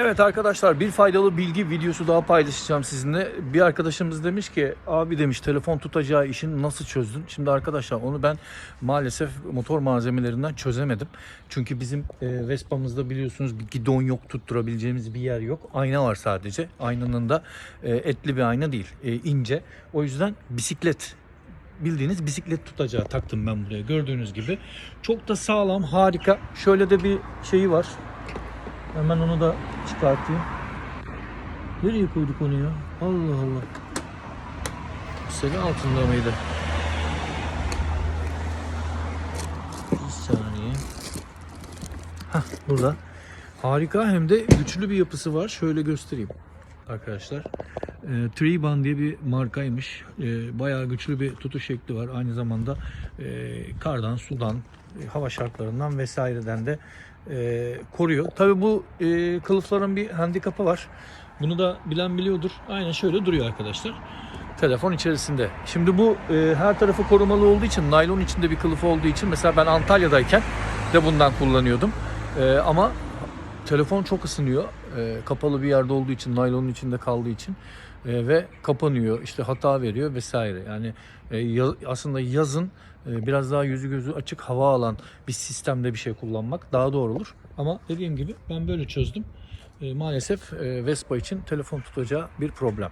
Evet arkadaşlar bir faydalı bilgi videosu daha paylaşacağım sizinle. Bir arkadaşımız demiş ki abi demiş telefon tutacağı işini nasıl çözdün? Şimdi arkadaşlar onu ben maalesef motor malzemelerinden çözemedim. Çünkü bizim e, Vespa'mızda biliyorsunuz bir gidon yok tutturabileceğimiz bir yer yok. Ayna var sadece. Aynanın da e, etli bir ayna değil e, ince. O yüzden bisiklet bildiğiniz bisiklet tutacağı taktım ben buraya gördüğünüz gibi. Çok da sağlam harika. Şöyle de bir şeyi var. Hemen onu da çıkartayım. Nereye koyduk onu ya? Allah Allah. Seni altında mıydı? Bir saniye. Hah burada. Harika hem de güçlü bir yapısı var. Şöyle göstereyim arkadaşlar. E, Treeban diye bir markaymış. E, bayağı güçlü bir tutuş şekli var. Aynı zamanda e, kardan, sudan, e, hava şartlarından vesaireden de e, koruyor. Tabi bu e, kılıfların bir handikapı var. Bunu da bilen biliyordur. Aynen şöyle duruyor arkadaşlar. Telefon içerisinde. Şimdi bu e, her tarafı korumalı olduğu için, naylon içinde bir kılıf olduğu için mesela ben Antalya'dayken de bundan kullanıyordum. E, ama telefon çok ısınıyor. E, kapalı bir yerde olduğu için, naylonun içinde kaldığı için E, ve kapanıyor. işte hata veriyor vesaire. Yani e, ya- aslında yazın e, biraz daha yüzü gözü açık hava alan bir sistemde bir şey kullanmak daha doğru olur. Ama dediğim gibi ben böyle çözdüm. E, maalesef e, Vespa için telefon tutacağı bir problem.